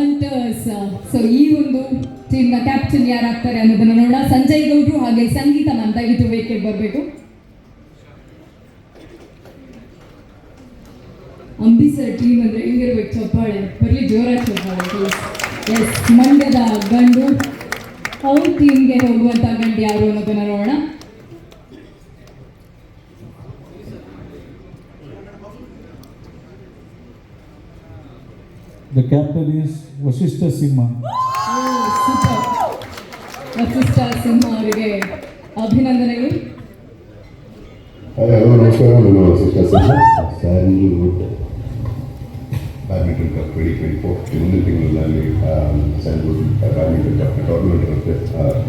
So ಈ ಒಂದು ಟೀಮ್ನ captain ಯಾರಾಗ್ತಾರೆ ಅನ್ನೋದನ್ನ ನೋಡೋಣ. ಸಂಜಯ್ ಗೌಡ್ರು ಹಾಗೆ ಸಂಗೀತ ಮ್ಯಾಮ್ ಇದು ಬೇಕೆ ಬರಬೇಕು. ಅಂಬಿ ಸರ್ ಟೀಮ್ ಅಂದ್ರೆ ಹೆಂಗಿರ್ಬೇಕು? ಚಪ್ಪಾಳೆ. ಬರಲಿ, ಜೋರಾಗಿ ಚಪ್ಪಾಳೆ ಎಸ್ ಮಂಡ್ಯದ ಗಂಡು. ಅವ್ರ ಟೀಮ್ಗೆ ಹೋಗುವಂತ ಗಂಡು ಯಾರು ಅನ್ನೋದನ್ನ ನೋಡೋಣ. The captain is Vasishta Simha. Super Vasishta Simha ಅವರಿಗೆ ಅಭಿನಂದನೆಗಳು. ಹಲೋ ನಮಸ್ಕಾರ. ನಾನು Vasishta Simha Sandalwood badminton cup twenty twenty four ಮುಂದಿನ ತಿಂಗಳಲ್ಲಿ ಸ್ಯಾಂಡಲ್ವುಡ್ ಬ್ಯಾಡ್ಮಿಂಟನ್ ಕಪ್ ಟೂರ್ನಮೆಂಟ್ ಇರುತ್ತೆ.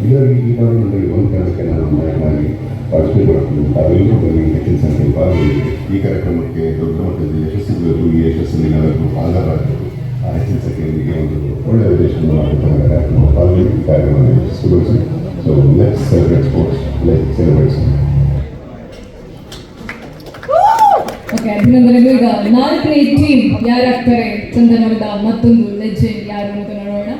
ಇದರಲ್ಲಿ ಈ ಟೂರ್ನಮೆಂಟಲ್ಲಿ ಒಂದು ಕಾರಣಕ್ಕೆ ನಾನು ನಾಯಕನಾಗಿ ಪಾರ್ಟಿಸಿಪೇಟ್ ಮಾಡ್ತೀನಿ ತಾವೆಲ್ಲರೂ ಬನ್ನಿ ಹೆಚ್ಚಿನ ಸಂಖ್ಯೆಯಲ್ಲಿ ಭಾಗವಹಿಸಿ ಈ ಕಾರ್ಯಕ್ರಮಕ್ಕೆ ದೊಡ್ಡ ಮಟ್ಟದ ಯಶಸ್ಸು ಈ ನಾವೆಲ್ಲರೂ ಪಾಲ್ಗೊಳ್ಳಬೇಕು ಆ ಹೆಚ್ಚಿನ ಸಂಖ್ಯೆಯೊಂದಿಗೆ ಒಂದು ಒಳ್ಳೆಯ ಕಾರ್ಯಕ್ರಮ ಪಾಲ್ಗೊಳ್ಳಿ ಈ ಕಾರ್ಯಕ್ರಮವನ್ನು ಯಶಸ್ಸುಗೊಳಿಸಿ so let's celebrate sports let celebrate okay ಅಭಿನಂದನೆಗಳು ಈಗ ನಾಲ್ಕನೇ ಟೀಮ್ ಯಾರಾಗ್ತಾರೆ ಚಂದನವರದ ಮತ್ತೊಂದು ಲೆಜೆಂಡ್ ಯಾರು ಅನ್ನೋದನ್ನ